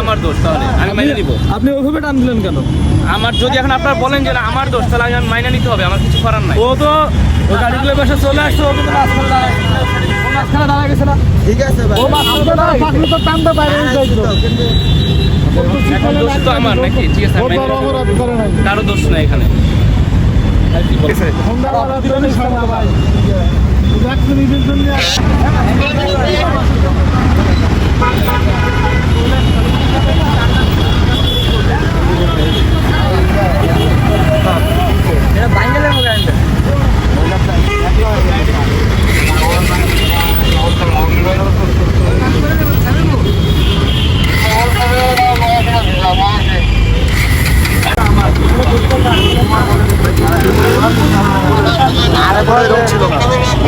আমার দোষ তাহলে আমি মাইনে নিব আপনি ওইভাবে টান দিলেন কেন? আমার যদি এখন আপনারা বলেন যে আমার দোষ তাহলে আমি মাইনে নিতে হবে আমার কিছু করার নাই। ও তো ও গাড়িগুলো বসে চলে আসছে ও কিন্তু মাঝখানে দাঁড়ায় ও মাঝখানে দাঁড়ায় গেছে না। ঠিক আছে ও মাঝখানে দাঁড়ায় থাকলে তো এখন দোষ তো আমার নাকি? ঠিক আছে। কারও দোষ নাই এখানে।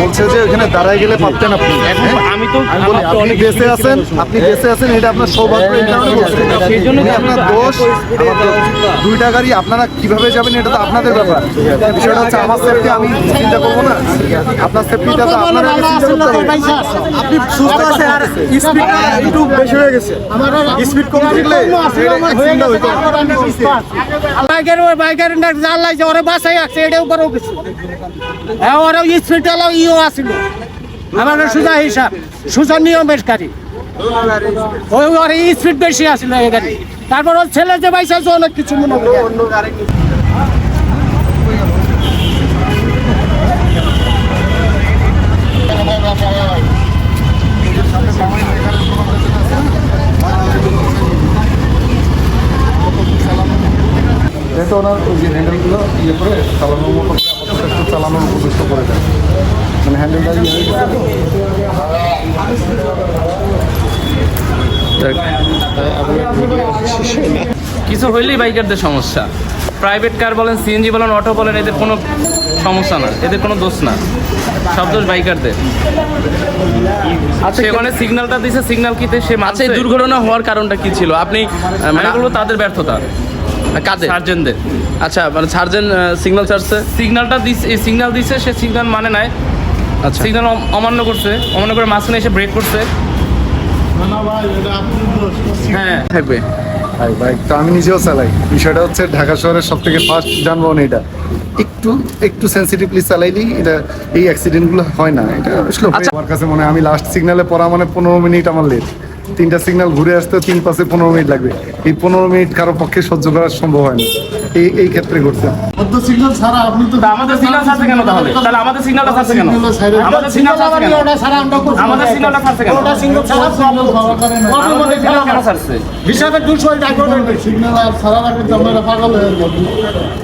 বলছে যে ওখানে দাঁড়ায় গেলে পারতেন আপনি হ্যাঁ? আমি তো বলি আপনি অনেক বেঁচে আছেন আপনি বেঁচে আছেন এটা আপনার সৌভাগ্য এই কারণে বলছেন। সেই জন্য উনি আপনার দোষ দুইটা গাড়ি আপনারা কীভাবে যাবেন এটা তো আপনাদের ব্যাপার বিষয়টা হচ্ছে আমার সেফটি আমি চিন্তা করব না আপনার সেফটিটা তো আপনারা চিন্তা করতে হবে। আপনি সুস্থ আছেন আর স্পিডটা একটু বেশি হয়ে গেছে। স্পিড কম থাকলে বাইকের বাইকের জাল লাগছে ওরে বাসায় আছে এটা উপরেও কিছু হ্যাঁ ওরা স্পিড চালাও ইও আসিল আমার সুজা হিসাব। সুজা নিয়মের গাড়ি। ওই ওর স্পিড বেশি আসিল এই গাড়ি। তারপর ওর ছেলে যে বাইসা আছে অনেক কিছু মনে করি। ওনার ওই যে হ্যান্ডেলগুলো ইয়ে করে চালানোর মতো করে একটু চালানোর উপযুক্ত করে দেয়। মানে হ্যান্ডেলটা ইয়ে হয়ে গেছে। কিছু হইলেই বাইকারদের সমস্যা। প্রাইভেট কার বলেন সিএনজি বলেন অটো বলেন এদের কোনো সমস্যা না এদের কোনো দোষ না। সব দোষ বাইকারদের। আচ্ছা সেখানে সিগন্যালটা দিছে সিগন্যাল কিতে সে আচ্ছা এই মানছে? দুর্ঘটনা হওয়ার কারণটা কি ছিল? আপনি মানে মানে তাদের ব্যর্থতা। কাদের? সার্জেনদের। আচ্ছা মানে সার্জেন সিগন্যাল চার্জে সিগন্যালটা দিছে সিগন্যাল দিছে সে সিগন্যাল মানে নাই। আচ্ছা। সিগন্যাল অমান্য করছে। অমান্য করে মাঝখানে এসে ব্রেক করছে। হ্যাঁ। থাকবে? ভাই বাইক তো আমি নিজেও চালাই। বিষয়টা হচ্ছে ঢাকা শহরের সব থেকে ফার্স্ট যানবাহন এটা। একটু একটু সেন্সিটিভলি চালাইলেই এটা এই অ্যাক্সিডেন্টগুলো হয় না। এটা আসলে আমার কাছে মনে হয় আমি লাস্ট সিগনালে পড়া মানে পনেরো মিনিট আমার লেট তিনটা সিগন্যাল ঘুরে আসতে তিন পাশে পনেরো মিনিট লাগবে এই পনেরো মিনিট কারও পক্ষে সহ্য করা সম্ভব হয় না এই এই ক্ষেত্রে ঘটছে মধ্য সিগন্যাল ছাড়া আপনি তো আমাদের সিগন্যাল ছাড়ছে কেন তাহলে তাহলে আমাদের সিগন্যালটা ছাড়ছে কেন আমাদের সিগন্যাল ছাড়ছে কেন আমাদের সিগন্যালটা ছাড়ছে কেন আমাদের সিগন্যাল ছাড়ছে হিসাবে দুশো টাকা সিগন্যাল ছাড়া রাখলে আমরা পাগল হয়ে যাব